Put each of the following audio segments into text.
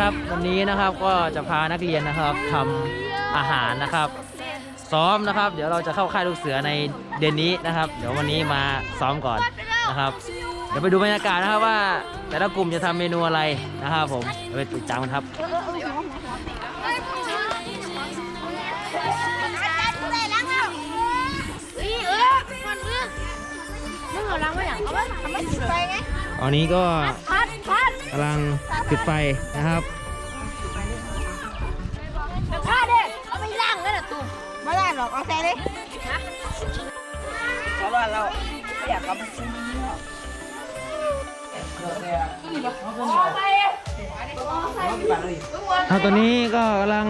ครับ วันนี้นะครับก็จะพานักเรียนนะครับทำอาหารนะครับ ซ้อมนะครับ เดี๋ยวเราจะเข้าค่ายลูกเสือในเดือนนี้นะครับ เดี๋ยววันนี้มาซ้อมก่อนนะครับ เดี๋ยวไปดูบรรยากาศนะครับว่า แต่ละกลุ่มจะทำเมนูอะไรนะครับผมเดี๋ยวไปติดตามกันครับตอนนี้ก็ กำลังจุดไฟนะครับข้าเด็กเอาไปล่างเลยนะตุ้มไม่ได้หรอกเอาใส่เลยเพราะว่าเราอยากกลับเอาตัวนี้ก็กำลัง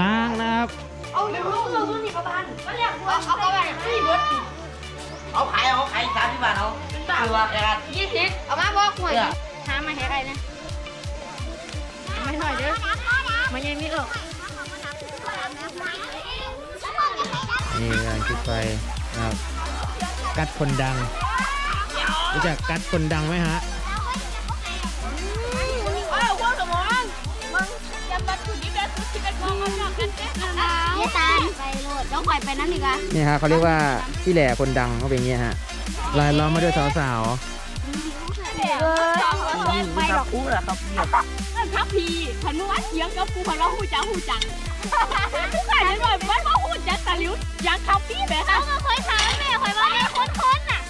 ล้างนะครับ เอาเดี๋ยวลูกเราตัวนี้ประมาณก็เรียกว่าเอาเข้าไปที่เบิร์ดเอาขายเอาขายสามสิบบาทเอาคือว่าอย่างนั้นยี่สิบเอามาบอกหน่อย หามาให้ใครนะไม่หน่อยเด้อมันยังมีเออนี่กำลังจุดไฟนะครับกัดคนดัง รู้จักกัดคนดังไหมฮะเอ้าพวกสมองมึงยำบัตรถุดิบแล้วถุดิบเป็นกองกำลังกันเจ๊ยี่ตาไปโหลดแล้วปล่อยไปนั่นอีกอะนี่ฮะเขาเรียกว่าพี่แหล่คนดังเขาเป็นอย่างเงี้ยฮะลายล้อมมาด้วยสาว เออไปหรอกอู้เหรอครับครับพี่พันว่าเสียงกับกูพันว่าหูจังหูจังผู้ขายเลยว่ามันว่าหูจังตะลิ้วอยากขับพี่แบบเอามาคอยถามแม่คอยว่าแม่คนๆน่ะ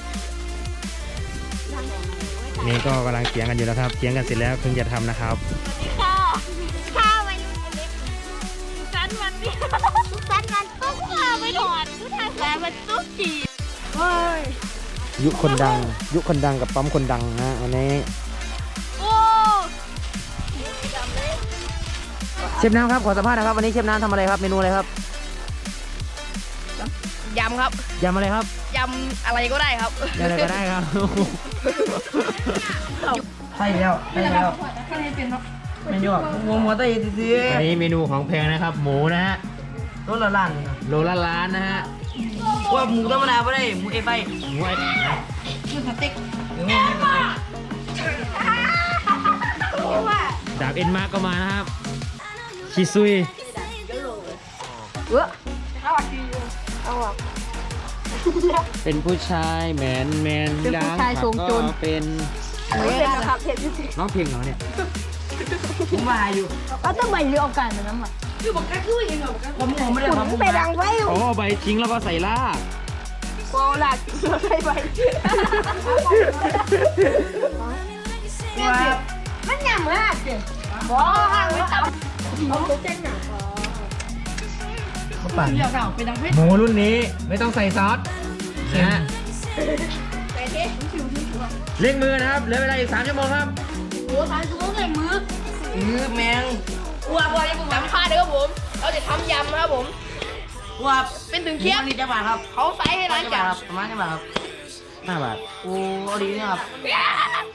นี่ก็กำลังเถียงกันอยู่นะครับเถียงกันเสร็จแล้วเพิ่งจะทำนะครับค่ะข้าวไปรุ่นเล็กสันวันนี้สันมันตุ๊กข้าวไปถอดทุกทางแล้วมันตุ๊กจีเฮ้ย ยุคคนดัง ยุคคนดังกับปั๊มคนดังนะฮะวันนี้โอ้เชฟน้ำครับขอสัมภาษณ์นะครับวันนี้เชฟน้ำทำอะไรครับเมนูอะไรครับยำครับยำอะไรครับยำอะไรก็ได้ครับยำอะไรก็ได้ครับใช่แล้วใช่แล้วไม่ยอกมัวมัวตะยีซื้ออันนี้เมนูของแพงนะครับ หมูนะฮะรถละล้านนะโลละล้านนะฮะ ว่าหมูธรรมดาไม่ได้หมูเอฟไอหมูไอ้นะสเต็กดาบเอ็นมาร์กก็มานะครับ ชิซุยเป็นผู้ชายแมนแมนล้างผักก็เป็นเป็นนะครับเห็นจริงน้องเพลงเหรอเนี่ยผมมาอยู่ๆก็ต้องใบเรื อเอากันนะมันผมผมไม่ได้ทำผมไปดังไว้อ๋อใบทิ้งแล้วก็ใส่ลากโกหลักใส่ใบมันหยำมากเจ๊บ่ห่างไม่ต่เขาปั่นหมูรุ่นนี้ไม่ต้องใส่ซอสนะฮะเร่งมือนะครับเหลือเวลาอีก3ชั่วโมงครับำโอ้ทานชูใส่มือ อือแมง ว่าพอจะจำค่าเด้อผม เราจะทำยำครับผมว่าเป็นถึงเคียบนี่จะบาทครับเขาใส่ให้ร้านจะจับาทบครับประมาณจะบาทครับ5บาทโอ้เอาดีนะครับ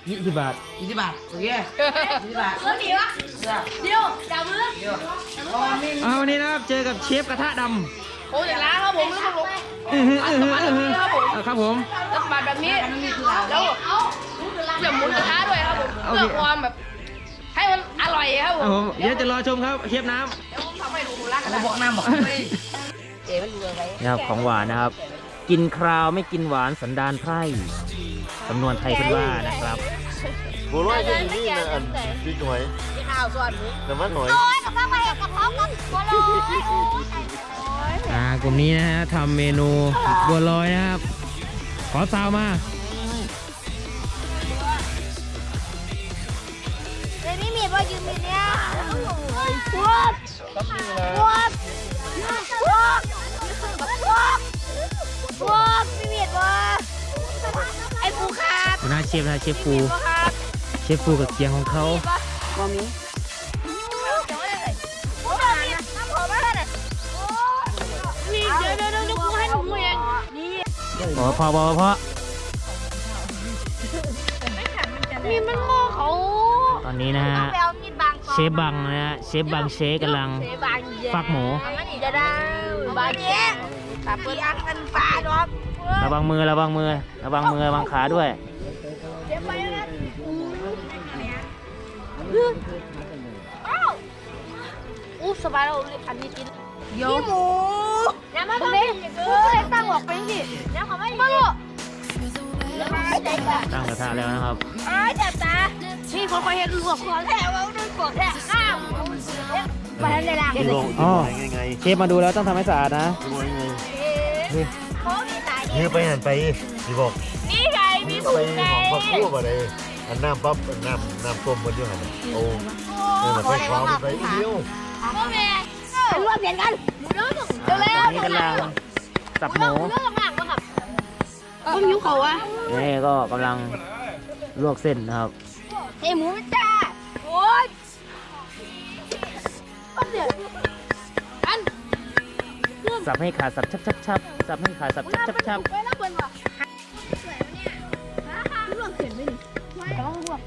20บาทยี่สิบบาทโอเคยี่สิบบาทเออดีวะเดี๋ยวเดี๋ยวจับมือเดี๋ยวอ๋อนี่เอาวันนี้นะครับเจอกับเชฟกระทะดโอ้จะล้างครับผมแล้วก็ลงำอื้อหืออื้อหืออื้อหือเอาครับผมแล้วสะบัดแบบนี้แล้วเดี๋ยวหมุนกระทะด้วยครับผมโอเคเพื่อความแบบให้มันอ ร่อยครับผเอามผมเดี๋ยวจะรอชมครับเชฟน้เดี๋ยวผมทำให้ดูรักกันเรานะบอกน้ำบอกเจ๊มันดูอะไรำนะครับของหวานนะครับ กินคราวไม่กินหวานสันดานไพร่สำนวนไทยเพิ่นว่านะครับบัวลอยจะอยู่นี่นะอันพี่หน่วยข้าวส่วนมือแต่ว่าหน่วย โอ้ยกับข้าวไปกับข้าวกันบัวลอยอ่ากลุ่มนี้นะฮะทำเมนูบัวลอยนะครับ ขอซาวมา ดี๋ยวนี้มีบ่ยืมมีเนี่ยปวดปวดปวดปวดปวดมีมีดบ่ไอ้ปูขาดหัวหน้าเชฟนะเชฟฟูปู เชฟฟูกับเกียงของเขาจะว่าได้เลยโอ้ยน้ำหอมมากเลยนี่เดี๋ยวเดี๋ยวเดี๋ยวกูให้หนูเองนี่พอพอพอพอนี่มันโง่เขา ตอนนี้นะฮะ เชฟบังนะฮะเชฟบังเชฟกำลัง ฟักหมู มันอีจะได้บางแย่ถ้าเปิดอักกันฟ้าดอกระวังมือระวังมือระวังมือระวังขาด้วยเจ็บไปแล้วนะสบายเราอันนี้กินพี่หมูน้ำมันกูเลยตั้งบอกไปสิน้ำเขาไม่มาลูกตั้งกระทะแล้วนะครับอ้ายจับตา นี่คนคอยเห็นลวกคอแท้ว่าโดนกดแท้ข้าวมาทันเลยล่ะพี่บอกอ๋อไงเชฟมาดูแล้วต้องทำให้สะอาดนะพี่บอกไงนี่ยเฮ้ยไปหันไปพี่บอก นี่ไงมีถุงไงหอมผักคั่วมาเลยอันน้ำปั๊บน้ำน้ำต้มมันยู่หันโอ้ยมันไปคว้ามันไปเดียวพ่อแม่เป็นรวมเปลี่ยนกันเร็วตอนนี้กำลังสับหมูเรื่องมากมั้งครับผมยิ้วเขาอะนี่ก็กำลังลวกเส้นนะครับ เอ้หมูจ้าโอ๊ยเดี๋ยวอันสับให้ขาดสับชับชับชับสับให้ขาดสับชับชับชับไปแล้วเปิ้ลว่ะลวกเขียนไม่ดิต้องลวก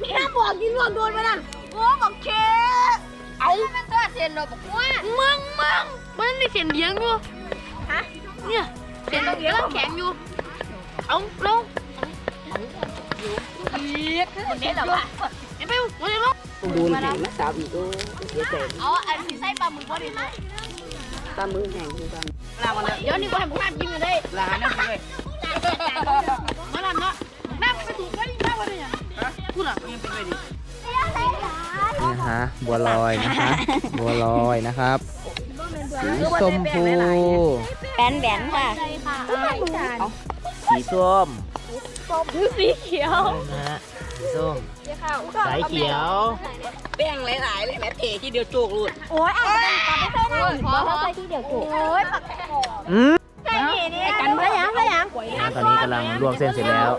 มีห้ามบอกกินลวกโดนไปนั่นโอ้บอกเคเอาเป็นตัวเสียนเราบอกว่ามึงมึงมันมีเสียนเลี้ยงอยู่ฮะเนี่ยเสียนเลี้ยงแข็งอยู่เอาลงอีก คนนี้เหรอวะเดี๋ยวไปวันนี้ลงดูแห้งมาสาวอีกก็เสียใจเอาอันที่ใส่ปลาหมึกพอดีไหมตามือแห้งคือกันเดี๋ยวนี้ก็ให้ผมทำกินกันได้ลานั่นเลยมา làm đó Nam phải thủ cái đi ra vào đây à พูดอะยังเป็นไปดินี่นะฮะบัวลอยนะคะบัวลอยนะครับสีส้มพูแบนแบนค่ะสีส้ม สีเขียวนะฮะสีส้มสายเขียวแป้งหลายๆเลยแม่เทที่เดียวโจกลุดโอ้ยอะปลาไม่ใช่เลยพอเขาใส่ที่เดียวจุกโอ้ยปลาอืมใส่นี่นี่กันพยังพยังนะตอนนี้กำลังลวกเส้นเสร็จแล้ว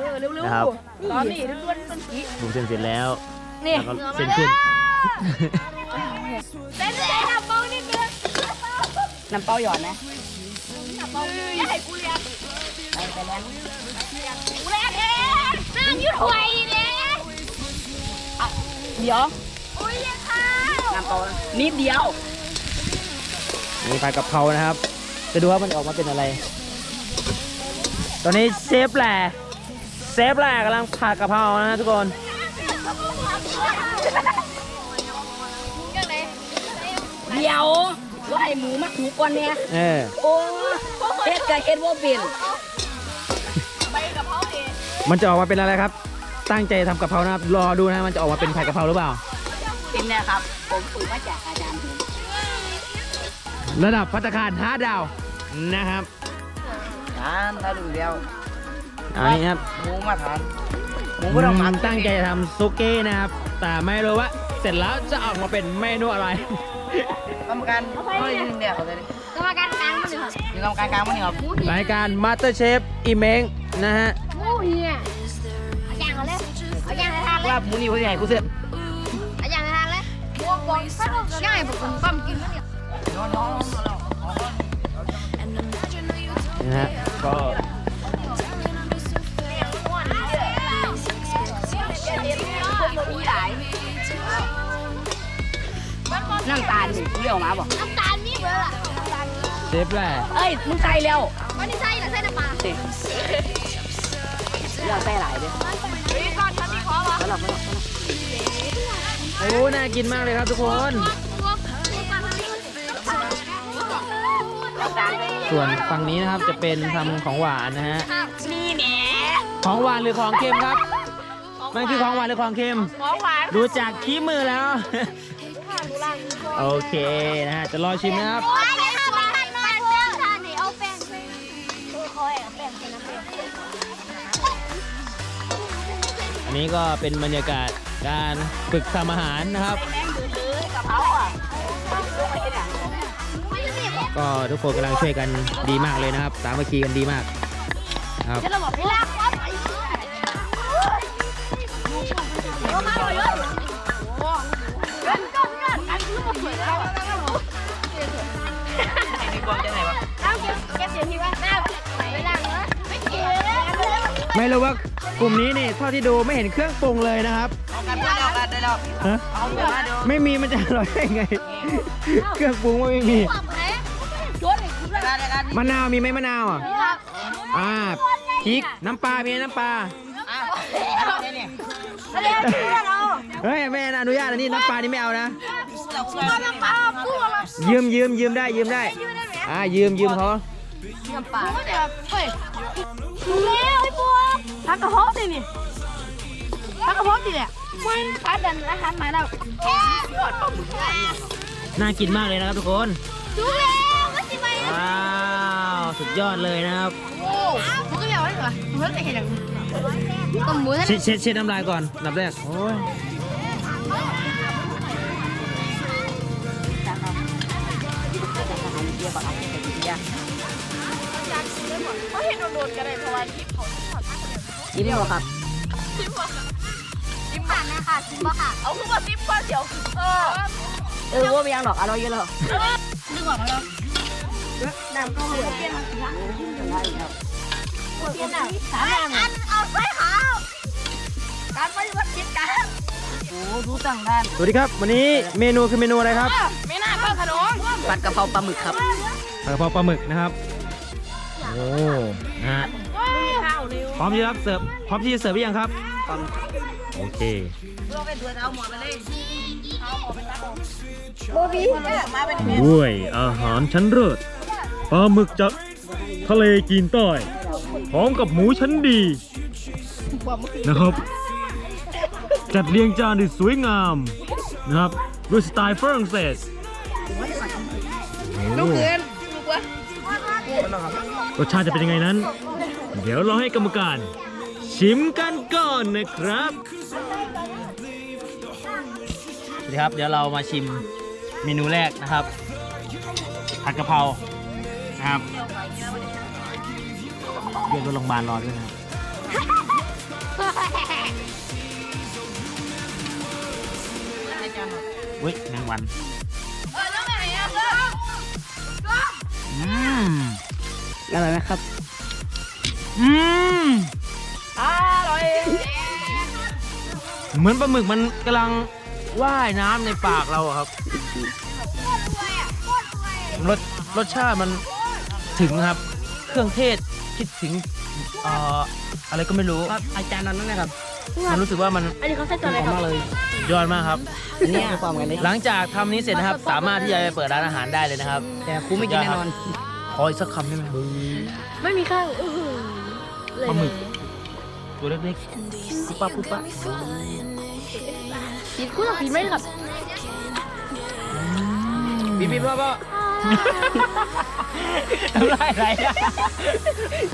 นะครับตอนนี้ล้วนๆมันสีลวกเส้นเสร็จแล้วแล้วก็เส้นขึ้นเส้นใส่ทำมองนี่เกินน้ำเปล่าหยอดนะอย่าให้กูเลี้ยงไปไปแล้ว กูเลี้ยงเองนั่งอยู่ถวยเนี่ยเดี๋ยวอุ้ยเลี้ยงข้าวน้ำเปล่านิดเดียว มีผัดกะเพรานะครับ จะดูว่ามันออกมาเป็นอะไร ตอนนี้เชฟแหล่เชฟแหล่กำลังผัดกะเพรานะทุกคนเดี๋ยวว่าให้หมูมาถูกก่อนเนี่ยเออโอ้เฮ็ดกับเฮ็ดว่าเป็น มันจะออกมาเป็นอะไรครับ ตั้งใจทำกะเพรานะครับรอดูนะมันจะออกมาเป็นผัดกะเพราหรือเปล่าเป็นเนี่ยครับ ผมฝึกมาจากอาจารย์ผมระดับพัตตาคารห้าดาวนะครับทานถ้าดูแล้วอันนี้ครับหมูมาทานหมูมัก็ต้องนตั้งใจจะทำซุกี้นะครับ แต่ไม่รู้ว่า เสร็จแล้วจะออกมาเป็นเมนูอะไร กรรมการเขาเลยนึงเดียวเขาเลยกรรมการกลางมันเลยครับมีกรรมการกลางมั้งนี่ครับรายการ Master Chef อีเมงนะฮะ ว่าหมูนี่เขาจะให้กูเสร็จเอาอย่างให้ทานเลยบวกบวกถ้าเราง่ายผมปั๊มกินมันเนี่ยนอนนอนนอนนะฮะก็น้ำตาลเลี้ยวมาบอกน้ำตาลมีเบอร์อะเชฟแหละเอ้ยมึงใส่แล้ววันนี้ใส่หรือใส่น้ำปลาสิเลี้ยวใส่หลายเด้อ นี่ก่อนทำนี่ขอวะแล้วเราก็โอ้น่ากินมากเลยครับทุกคนบวกนี่ก่อนทำนี่น้ำตาลส่วนฝั่งนี้นะครับจะเป็นทำของหวานนะฮะ นี่แหมของหวานหรือของเค็มครับ มันคือของหวานหรือของเค็ม ของหวานดูจากขี้มือแล้ว โอเคนะฮะจะรอชิมนะครับ อันนี้ก็เป็นบรรยากาศการฝึกทำอาหารนะครับ ก็ทุกคนกำลังช่วยกันดีมากเลยนะครับ สามัคคีกันดีมากครับเอาเก็บเก็บเดี๋ยวทีว่าหน้าไปล้างเนื้อไม่เก็บ ไม่รู้ว่ากลุ่มนี้นี่เท่าที่ดูไม่เห็นเครื่องปรุงเลยนะครับเอากันได้แล้วกันได้แล้วฮะเอาไปมาดูไม่มีมันจะอร่อยได้ไง เครื่องปรุงไม่มีปรับไหนชนอีกได้กันได้กันมะนาวมีไหมมะนาวอะครับอ่าพริกน้ำปลามีไหมน้ำปลา อะเนี่ยเนี่ยเรียกเพื่อนเราเฮ้ยแม่อนุญาตอันนี้น้ำปลานี่ไม่เอานะ เรามาน้ำปลาปูมายืมยืมยืมได้ยืมได้อ่ายืมยืมเขาน้ำปลาเฮ้ยเร็วไอ้ปู พักกระเพาะดินี่พักกระเพาะดิเนี่ยมันพัดดันอาหารมาแล้วน่ากินมากเลยนะครับทุกคนดูแล้วมันสิไปว้าวสุดยอดเลยนะครับโอ้มันก็อยากได้เหรอมันจะเห็นอย่างนี้ต้มหมูนั่นเช็ดเช็ดเช็ดน้ำลายก่อนอันดับแรกโอ้ยเขาเห็นโดนๆกันเลยเพราะว่าที่เขา กินบ่ครับชิมผ่านนะค่ะชิมบ่ค่ะ เอาคือว่าซิปก้อนเดียวเออเออว่าไม่ยังหรอกอร่อยเยอะแล้วดึงออกมาแล้วน้ำก็เหลือเปลี่ยนสีเปลี่ยนอะสามอันเอาใส่ขาวการปฏิบัติกิจการโอ้ดูต่างด้านสวัสดีครับ วันนี้เมนูคือเมนูอะไรครับไม่น่าเข้าขนมผัดกะเพราปลาหมึกครับกระเพราปลาหมึกนะครับโอ้นะฮะข้าวเร็ว พร้อมที่จะรับเสิร์ฟพร้อมที่จะเสิร์ฟหรือยังครับโอเคโบบี้มาเป็นด้วยอาหารชั้นเลิศปลาหมึกจากทะเลจีนใต้พร้อมกับหมูชั้นดี นะครับ จัดเรียงจานได้สวยงามนะครับด้วยสไตล์ฝรั่งเศสลูกเกินรสชาติจะเป็นยังไงนั้น เดี๋ยวเราให้กรรมการ ชิมกันก่อนนะครับ สวัสดีครับ เดี๋ยวเรามาชิมเมนูแรกนะครับ ผัดกะเพรานะครับเรียกรถโรงพยาบาลรอด้วยนะครับเว้ยแมงวันอืมอร่อยไหมครับ อืมอร่อยเหมือนปลาหมึกมันกำลังว่ายน้ำในปากเราอะครับ รสรสชาติมันถึงนะครับ เครื่องเทศคิดถึงเอ่ออะไรก็ไม่รู้ครับอาจารย์นั้นนะครับ มันรู้สึกว่ามันอันนี้เขาใส่ตัวอะไรหอมครับมากเลยยอดมากครับอันนี้คือความกันนี้หลังจากทำนี้เสร็จนะครับ สามารถที่จะไปเปิดร้านอาหารได้เลยนะครับ แต่ครูไม่กินแน่นอนขออีกสักคำได้ไหมไม่มีข้าว อื้อหือปลาหมึก ตัวเล็กๆปุ๊บปั๊บปุ๊บปั๊บกินคู่ต่อกินไม่ได้ครับพี่พี่พ่อพ่อทำไรไรอะ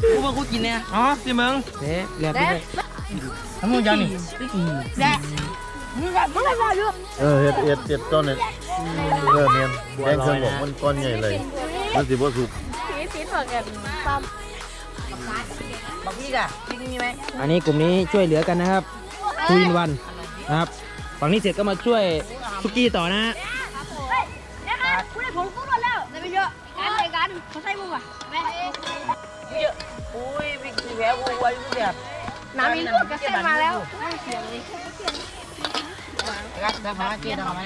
ครูมาครูกินเนี่ยอ๋อสิมึงเด้เรียบแดร้อยดทำมึงยังนี่แดดมึงแบบมึงอะไรอยู่เออเฮ็ดเฮ็ดเฮ็ดต้นเนี่ยเออเมียนแกงเครื่องบอกมันก้อนใหญ่เลยมันสิบ่สุกสีสีเหมือนกันซ้ บอกพี่ก่ะพี่มีไหมอันนี้กลุ่มนี้ช่วยเหลือกันนะครับทูอินวันนะครับฝั่งนี้เสร็จก็มาช่วยซุกี้ต่อนะฮะำเนี่ยค่ะคุณได้ผงกุ้งหมดแล้วได้ไปเยอะกันเลยกันเขาใส่มึงอะแม่โอ้ยพี่กินแผลวัวอยู่แบบน้ำมีลูกกระเซ็นมาแล้วไม่เสียงเลยรักทำมาเกี่ยวทำไม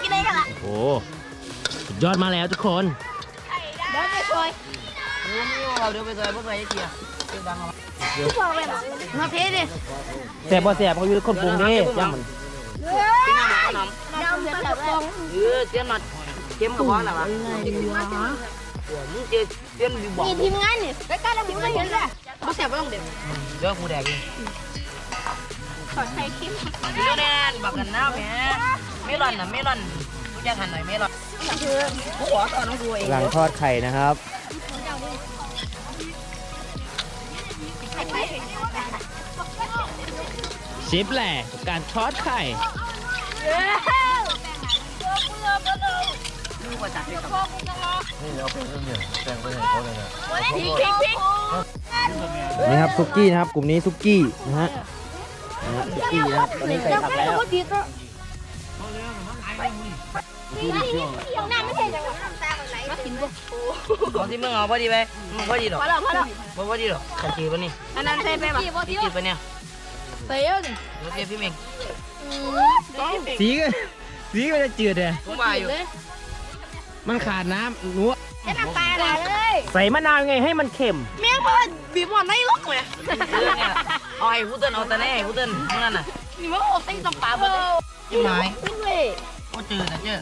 กินได้กันละโอ้สุดยอดมาแล้วทุกคนเดี๋ยวไปช่วยรู้ไม่รู้ เราเดี๋ยวไปเลยพวกไปเกี่ยวเกี่ยดังเอามาเทดิแสบพอแสบเขาอยู่คนปรุงเด้ย่ำมันพี่น้ำขนมดำเป็นแบบฟองเออเตี้ยนหน่อยเค็มกับพ่อหน่อวะมึงเจอเสียนดีบอกมีทีมงานนี่ใกล้ๆแล้วมึงก็เห็นเลยเขาแสบไม่ต้องเด็ดเดี๋ยวกูแดกเองขอใส่คิมเดี๋ยวแน่นบอกกันนะแม่เมลอนนะเมลอนกูจะหันหน่อยเมลอนกูขอตอนน้องกูเองหลังทอดไข่นะครับ ชิปแหละกับการทอดไข่กูก็จัดเลยครับนี่เอาไปเรื่องเนี่ยแกงไปให้เขาเลยนะพริกพริกพริกนี่ครับซุกี้นะครับ กลุ่มนี้ซุกี้นะฮะนะฮะซุกี้นะครับตอนนี้ใส่ผักแล้วยังน้ำไม่ใช่จังหวะตาไหลมากินปุ๊บของที่มึงเอาพอดีไปมึงพอดีหรอพอแล้วพอแล้วพอพอดีหรอขันจีปะนี่อันนั้นใช่ไหมพี่พี่จีปะเนี่ย เตยอะเดี๋ยวเดี๋ยวพี่เมงสีก็สีก็จะจืดเลยผมมาอยู่มันขาดน้ำหนูจะน้ำปลาเลยใส่มะนาวยังไงให้มันเค็มเมียพอบีบหมอนในล็อกเลยเออเนี่ยเอาไอ้ผู้เต้นเอาแต่แน่ไอ้ผู้เต้นนั่นน่ะนี่มันโอ้เต็งน้ำปลาหมดเลยยิ้มหายขึ้นเลยโอ้เจอแต่เจอ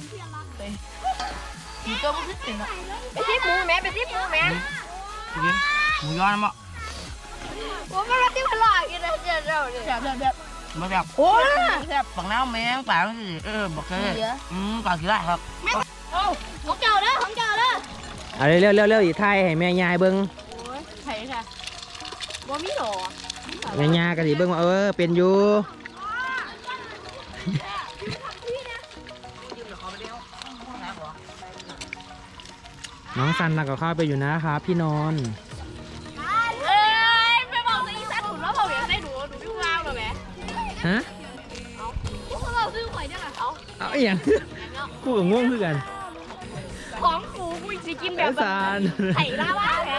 กี่ตัวมันขึ้นเป็นอะไปซิหมูแม่ไปซิหมูแม่กินหมูย้อนมั้ง ผมไม่รู้ที่มันหลอกกินนะเจ้าเจ้าเนี่ยแบบแบบแบบมาแบบโอ้ยแซ่บปังน้ำแมงป่ามันสิเออบอกเลยอืมป่ากี่ไรครับของเจ้าเด้อของเจ้าเด้อเอาเร็วเร็วเร็วเร็วอีกไทยให้แม่ยายเบิ้งโอ้ยไผ่ค่ะบ่มีหรอแม่ยายก็สิเบิ้งว่าเออเป็นอยู่น้องซันน่ะก็เข้าไปอยู่นะครับพี่นอน ฮะพวกเราซื้อหวยเนี่ยเหรอเขาเอาอีหยังกูกับง่วงคือกันของกูกูจะกินแบบซานไผ่ลาวาแหม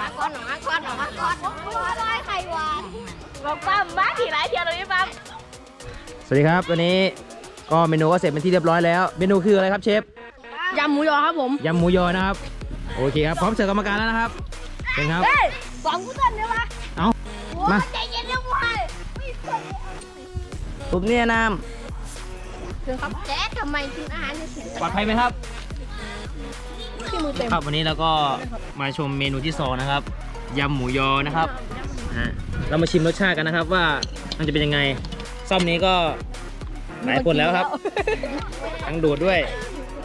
มาก่อนหน่อยมาก่อนหน่อยมาก่อนว่าได้ไข่หวานบอกปั๊มบ้าถี่หลายเทียวเลยพี่ปั๊มสวัสดีครับวันนี้ก็เมนูก็เสร็จเป็นที่เรียบร้อยแล้ว เมนูคืออะไรครับเชฟ ยำหมูยอครับผมยำหมูยอนะครับ โอเคครับพร้อมเสิร์ฟกรรมการแล้วนะครับเป็นครับสองกูต้นเนี่ยวะเอามา ใจเย็นเรื่องวายปุ๊บเนี่ยน้ครับแจ๊ทำไมกินอาหารในถึงปลอดภัยไหมครับครับวันนี้เราก็มาชมเมนูที่สองนะครับยำหมูยอนะครับฮะเรามาชิมรสชาติกันนะครับว่ามันจะเป็นยังไงซ่อมนี้ก็หลายคนแล้วครับ ทั้งโดดด้วย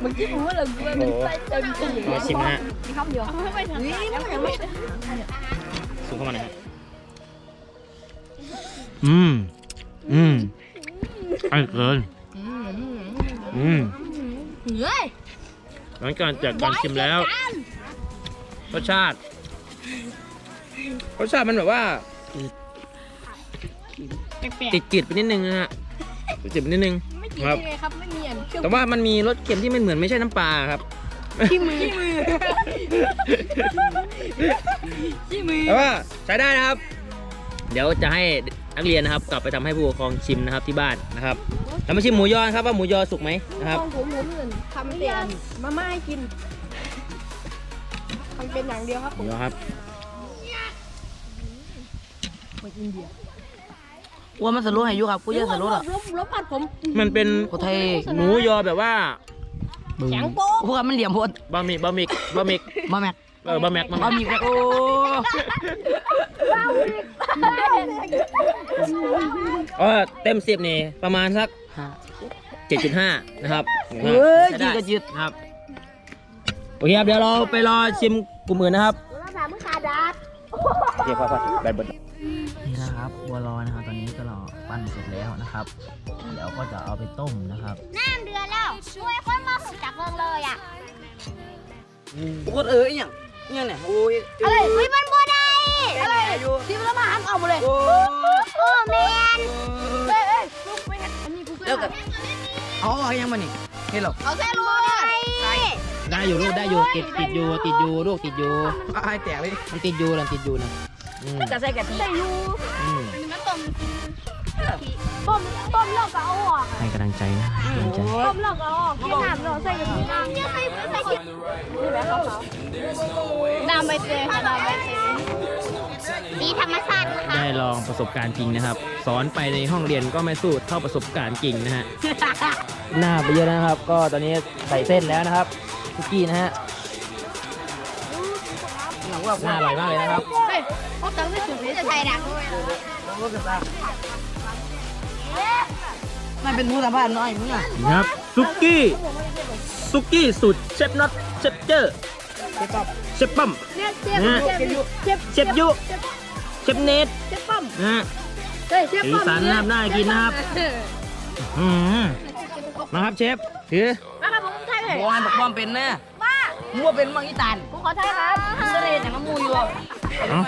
มันกินหมูเลยมันใส่เต็มที่มาชิมนะฮะคำเดียวไม่ทำนี่มันยังไม่สูงเข้ามาหน่อยครับอืมอืมอร่อยเกินอืมเฮ้ยหลังจากจากการชิมแล้วรสชาติรสชาติมันแบบว่าแปลกติดจืดไปนิดนึงนะฮะติดจืดไปนิดนึงๆไม่กิน ครับ ยังไงครับไม่มีอันเครื่องแต่ว่ามันมีรสเค็มที่มันเหมือนไม่ใช่น้ำปลาครับ ขี้มือขี้มือขี้มือแต่ว่าใช้ได้นะครับ เดี๋ยวจะให้นักเรียนนะครับ กลับไปทำให้ผู้ปกครองชิมนะครับที่บ้านนะครับเรามาชิมหมูยอนะครับว่าหมูยอสุกไหมนะครับ ของผมผมอื่นทำเป็นมาม่าให้กินทำเป็นอย่างเดียวครับหมูยอครับำ ว่ามันสรุปให้อยู่ครับกูยังสรุปอะลบลบผัดผมมันเป็นโคไทยหมูยอแบบว่าแข็งโป๊ะพวกมันเหลี่ยมโพดบะหมี่บะหมี่บะหมี่มาแม็กเออบะแม็กบะบะหหมี่มี่แม็กโอ้เออเต็มสิบนี่ประมาณสัก7.5นะครับเฮ้ยใช้จีได้กระจิตครับโอเคครับเดี๋ยวเราไปรอชิมกลุ่มอื่นนะครับเราถามมึงขาดาดโอเคพอพอแบนเบิร์นี่นะครับบัวลอยนะครับตอนนี้ก็รอ ปั้นเสร็จแล้วนะครับ เดี๋ยวก็จะเอาไปต้มนะครับน้ำเดือดแล้วช่วยคนมาหุบจากเมืองเลยอะโคตรเอออย่างเนี่ยเนี่ยโอ้ยอะไรเฮ้ยมันบัวได้อะไรที่มันมาหันออกหมดเลยโอ้โอ้แมนเอ้ยเอ้ยลูกไปหันอันนี้กูก็แล้วกับเอาเอายังมานี่เห็นหรอเอาแค่ลูกเลยได้อยู่ลูกได้อยู่ติดติดอยู่ติดอยู่ลูกติดอยู่ไอ้แตกเลยมันติดอยู่นะติดอยู่นะอืมจะใส่กะทิใส่ยูอืมมันต้ม ต้มต้มแล้วก็เอาออกให้กำลังใจนะให้กำลังใจต้มแล้วก็เอาออกน้ำเราใส่กะทิน้ำเนี่ยใส่ใส่กินนี่แบบเขาน้ำใบเตยค่ะน้ำใบเตยสีธรรมชาตินะคะได้ลองประสบการณ์จริงนะครับ สอนไปในห้องเรียนก็ไม่สู้เท่าประสบการณ์จริงนะฮะหน้าไปเยอะนะครับ ก็ตอนนี้ใส่เส้นแล้วนะครับคุกกี้นะฮะหนังว่าน่าอร่อยมากเลยนะครับเฮ้ยเขาตั้งได้ถึงนี้จะใส่ดักด้วย มันเป็นผู้สัมภาษณ์น้อยมึงอะนี่ครับซุกี้ซุกี้สูตรเชฟน็อตเชฟเจอร์เชฟปั๊มเนี่ยเจ็บนะฮะเจ็บเจ็บเชฟยุเชฟเนทเจ็บปั๊มนะฮะเฮ้ยเจ็บสีปั๊มสันนะครับน่ากินนะครับอืมมาครับเชฟถือมาครับผมไทยเลยบอลบอกบอลเป็นแน่บ้ามัวเป็นมังอีตานผมขอไทยครับเสด็จอย่างน้ำมูอยู่เอ้า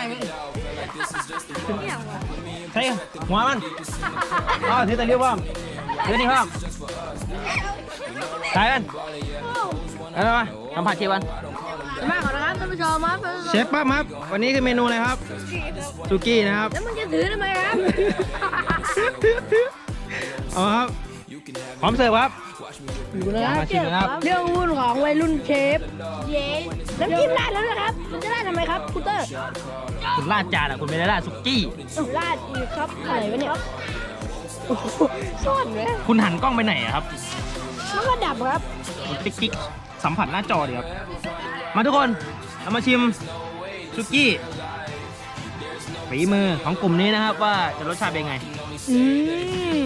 ใช่หัวมันอ๋อถือตะเลียวบ้างถือนี่บ้างตายกันเอามาทำผัดเชฟกันมาก่อนนะครับท่านผู้ชมมาเชฟปั๊มครับ วันนี้คือเมนูอะไรครับสุกี้นะครับแล้วมึงจะถือทำไมครับเอาครับพร้อมเสิร์ฟครับ ดูนะคมารับชิมนะครับเรื่องวุ่นของวัยรุ่นเชฟเย้น้ำจิ้มราดแล้วนะครับ มันจะราดทำไมครับคุณเตอร์คุณลาดจานอะคุณไม่ได้ลาดสุกี้ราดอีกครับอะไรวะเนี่ยโอ้โหซ่อนไหมคุณหันกล้องไปไหนอะครับมันก็ดับครับติ๊กติ๊กสัมผัสหน้าจอดีครับ มาทุกคนเรามาชิมสุกี้ฝีมือของกลุ่มนี้นะครับ ว่าจะรสชาติเป็นไง อืม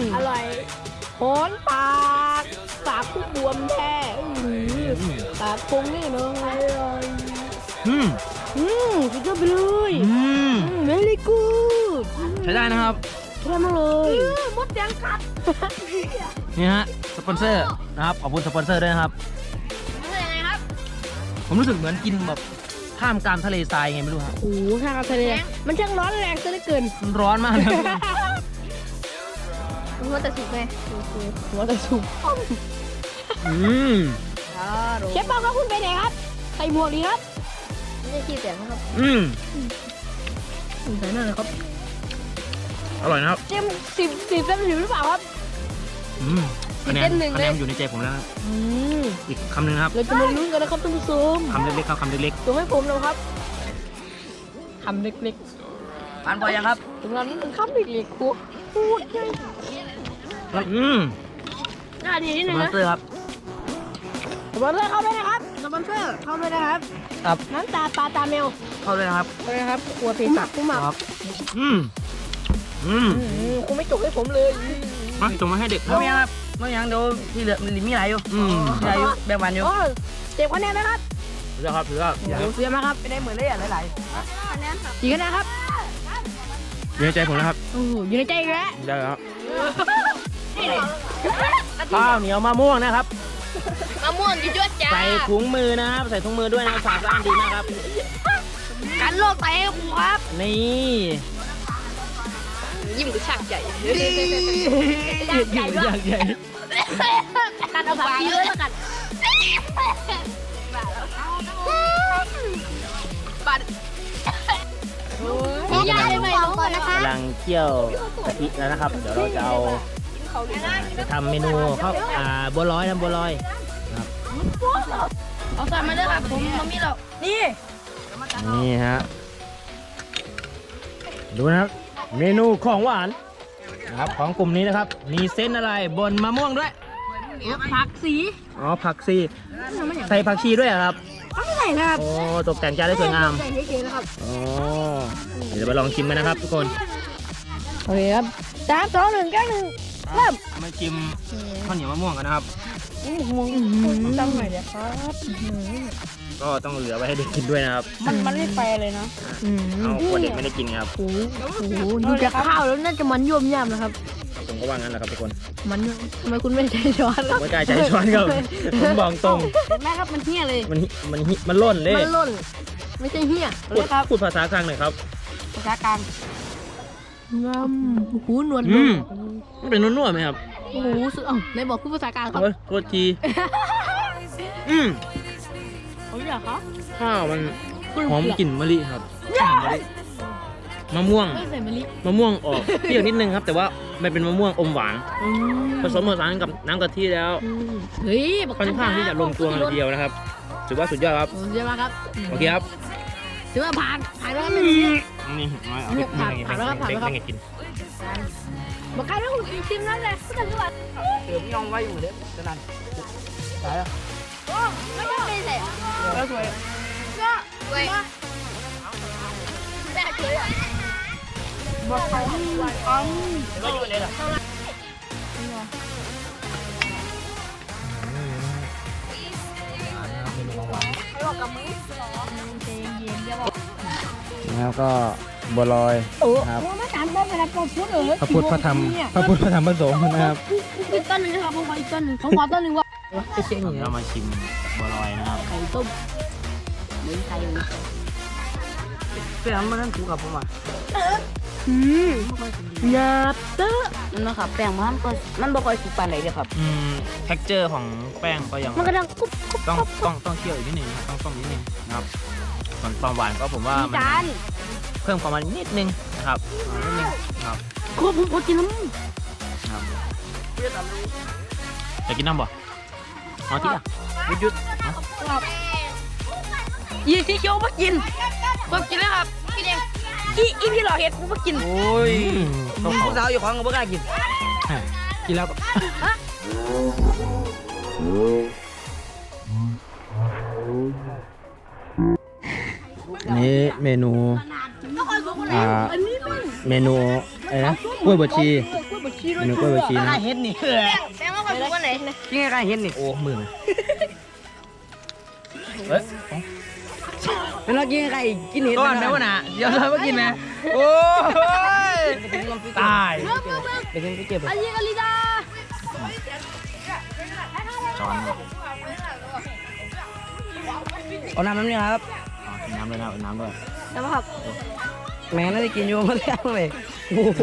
ปรุงนี่นอะอร่อยอืมอืมสุดยอดไปเลยอืมอืม very good ใช้ได้นะครับเยี่มากเลยมดแดงกัดนี่ฮะ สปอนเซอร์นะครับ ขอบคุณสปอนเซอร์ด้วยนะครับผมรู้สึกเหมือนกินแบบข้ามกลางทะเลทรายไงไม่รู้ครับโอ้โหทางทะเลมันช่างร้อนแรงซะเหลือเกินมันร้อนมากเลยครับหัวแต่สุกไงหัวแต่สุกอืม เชฟป้าครับคุณไปไหนครับ ใส่หมวกดีครับ ไม่ใช่ขี้เสียงนะครับอืมใส่นั่นเลยครับ อร่อยนะครับ เต็มสิบสิบเต็มสิบหรือเปล่าครับ อืมคะแนนเต้นหนึ่งคะเลยแนนอยู่ในใจผมแล้วนะครับอืมอีกคำหนึ่งนะครับ เราจะมาลุ้นกันนะครับท่านผู้ชมคำเล็กๆครับคำเล็กตัวให้ผมนะครับคำเล็กผ่านพอยังครับๆตรงนั้นมันคำเล็กๆครูพูดไงๆอืมหน้าดีนิดสนึงปอนนะเซอร์ครับ สปอนเซอร์เข้าด้วยนะครับสปอนเซอร์เข้าด้วยนะครับ ครับ น้ำตาปลาตาแมวเข้าเลยนะครับ เข้าด้วยนะครับครัวเภสัชผู้หมักครับ อืมอืมอืมครูไม่จบให้ผมเลยมาจงมาให้เด็กไม่ยังครับไม่ยังเดี๋ยวที่เหลือมีหลายอยู่อืม มีหลายอยู่แบ่งวันอยู่โอ้เจ็บคะแนนไหมครับถือครับถือครับเดี๋ยวเสียมาครับไม่ได้เหมือนเลยอะหลายกี่คะแนนครับอยู่ในใจผมนะครับโอ้โหอยู่ในใจอีกแล้วได้ครับข้าวเหนียวมะม่วงนะครับ มะม่วงยั่วจ้าใส่ถุงมือนะครับใส่ถุงมือด้วยนะครับสะอาดสะอ้านดีมากครับ กันโรคไตให้ครูครับ นี่ยิ้มกับฉากใหญ่ใหญ่ใหญ่ใหญ่กันเอาผักชีด้วยแล้วกันบัตรยายไปลงก่อนนะคะกำลังเคี่ยวกะทิแล้วนะครับ เดี๋ยวเราจะเอา จะทำเมนูข้าวอ่าบัวลอยทำบัวลอยเอาใส่มาเลยครับผมมันมีหรอกนี่นี่ฮะดูนะครับ เมนูของหวานนะครับของกลุ่มนี้นะครับ มีเส้นอะไรบนมะม่วงด้วยผักสีอ๋อผักชีใส่ผักชีด้วยเหรอครับไม่ใส่ครับโอ้ตกแต่งจานได้สวยงามใส่เฉยๆนะครับอ๋อเดี๋ยวไปลองชิมกันนะครับทุกคนโอเคครับสามสองหนึ่งแก้วหนึ่ง เริ่มมาชิมข้าวเหนียวมะม่วงกันนะครับตั้งหน่อยเดี๋ยวครับก็ต้องเหลือไว้ให้เด็กกินด้วยนะครับ มันมันไม่แฟเลยนะเอาคนเด็กไม่ได้กินไงครับโอ้โหดูจากข้าวแล้วน่าจะมันย่วมย่ำนะครับผมก็ว่างั้นแหละครับทุกคน มันย่อมทำไมคุณไม่ใช้ช้อนผมไม่กล้าใช้ช้อนครับผมบอกตรงแม่ครับมันเหี้ยเลย มันหิมันหิมันล่นเลย มันล่น ไม่ใช่เหี้ยพูดพูดภาษากลางหน่อยครับ ภาษากลาง งำโอ้โหหนวดอืมมันเป็นนุ่นๆไหมครับโอ้โหสุดเอ้าไหนบอกพูดภาษากลางครับ โอ้ยโทษทีอืมเขาอยากครับข้าวมันหอมกลิ่นมะลิครับหอมมะลิมะม่วง ไม่ใส่มะลิมะม่วงออกเปรี้ยวนิดนึงครับ แต่ว่ามันเป็นมะม่วงอมหวานอืมผสมผสานกับน้ำกะทิแล้วอืมเฮ้ยบอกค่อนข้างที่จะลงตัวเลยทีเดียวนะครับถือว่าสุดยอดครับโอ้เยอะมากครับ โอเคครับ ถือว่าผ่านผ่านแล้วครับไม่นี่มีเอาไปผ่านผ่านแล้วครับผ่านแล้วครับแบ่งๆกินบอกกันว่าคุณชิมนั่นเลยก็จะรู้ว่าเติมยองไว้อยู่เด้อจะนั่นตายแล้วไม่ได้ไม่ใส่แล้วสวยก็เว้ยแม่ช่วยอะบอกเขาอ๋อก็อยู่เลยเหรอแล้วก็บั วลอยโอ้ครับมาถามได้เวลาพอพูดเออพระพุทธพระธรรมพระพุทธพระธรรมพระสงฆ์นะครับอีกต้นหนึ่งนะครับผมขออีกต้นหนึ่งผมขอต้นหนึ่งว่าเชียงเรามาชิมบัวลอยนะครับไข่ต้มเหมือนไข่เปรี้ยวมันนั่นถูกกับผมอะอืมหยาบเตอะมันนะครับแป้งมันก็มันบ่ค่อยสุกปานไหนเด้อครับ อืมเท็กเจอร์ของแป้งก็ยังมันก็ดังกุ๊บกุ๊บต้องต้องต้องเคี่ยวอีกนิดนึงนะครับต้องต้มนิดนึงนะครับ ส่วนความหวานก็ผมว่ามันจานเพิ่มความหวานนิดนึงนะครับอ่านิดนึงนะครับครัวผมขอกินน้ครับจะกินน้ำบ่ำเอาที่ละหยุดหยุดยีที่เคี้ยวมากินมากินแล้วครับอีอีพี่หล่อเห็ดกูมากินโอ้ยต้องผู้สาวอยู่ของก็บ่กล้ากินกินแล้วก็ นี่เมนู อ่า เมนูอะไรนะกล้วยบวชชีเมนูกล้วยบวชชีนะเห็นนี่เออแม่ว่าคนรู้ว่าไหนนะกินไงเห็นนี่ โอ้มึงเฮ้ยเป็นเรากินไงกินเห็นก่อนนะวะนะเดี๋ยวเราไปกินนะโอ้ยตายเดี๋ยวกินไปเก็บอาลีกาลีดาช้อนเอาน้ำน้ำนี่ครับ น้ำเลยนะน้ำด้วยแล้วครับแม่น่าจะกินอยู่มาแล้วเลยโอ้โห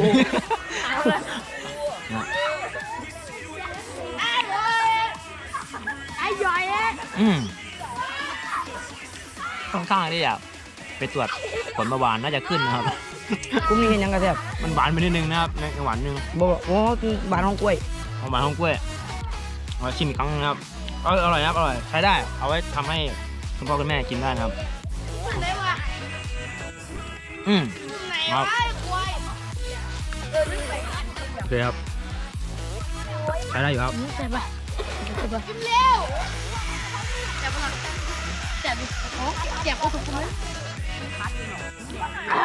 ไอ้ย่อยเอ๊ะอืมค่อนข้างที่จะไปตรวจผลเมื่อวานน่าจะขึ้นนะครับ กุ้งนี่เห็นยังกระแทบมันหวานไปนิดนึงนะครับในหวานนึงบอกว่าโอ้คือบานของกล้วยเอาหวานของกล้วยเอาชิมอีกครั้งนะครับเอออร่อยนะครับอร่อยใช้ได้ เอาไว้ทำให้คุณพ่อคุณแม่กินได้นะครับไหนวะ อืมไหนครับวะควายโอเคครับใช้ได้อยู่ครับกินเร็วเจ็บปะเจ็บโอ้เจ็บก็ถูกไหม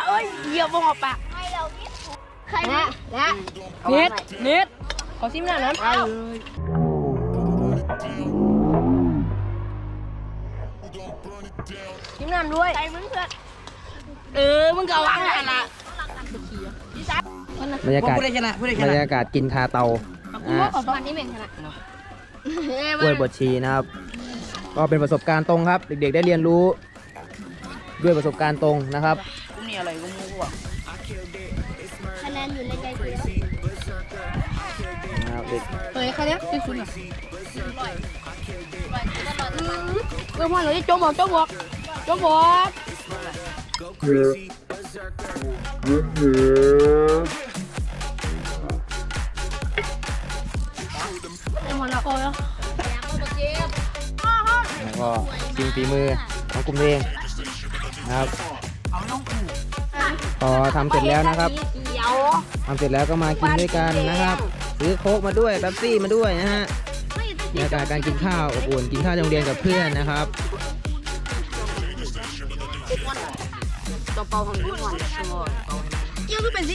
เอ้ยเหยียบวงออกปากใครนะนะเน็ตเน็ตขอซิมหน่อยนะกินน้ำด้วยใส่มึงเพื่อน เออ มึงก็เอาวางกันละบรรยากาศผู้ได้ชนะผู้ได้ชบรนะรยากาศกินคาเตาอะขอตอนนี้เม่งขนาดกล้วยบดชีนะครับ ก็เป็นประสบการณ์ตรงครับ เด็กๆได้เรียนรู้ ด้วยประสบการณ์ตรงนะครับกุ้งนี่อะไรกุ้งมูอะคะแนนอยู่ในใจกูนะครับเด็กเฮ้ยใครเนี่ยที่สุดอะเออมาเลยโจ๊กบอกโจ๊กบอกโจ๊กบอก เอ็มมาแล้วโอ้ยแล้วก็ชิมฝีมือของกลุ่มเองนะครับพอทำเสร็จแล้วนะครับเขียวทำเสร็จแล้วก็มากินด้วยกันนะครับซื้อโค้กมาด้วยแป๊บซี่มาด้วยนะฮะบรรยากาศการกินข้าวอบอุ่นกินข้าวที่โรงเรียนกับเพื่อนนะครับ ตัวเป่าของกุ้งก่อนตัวเกี่ยวก็เป็นสิ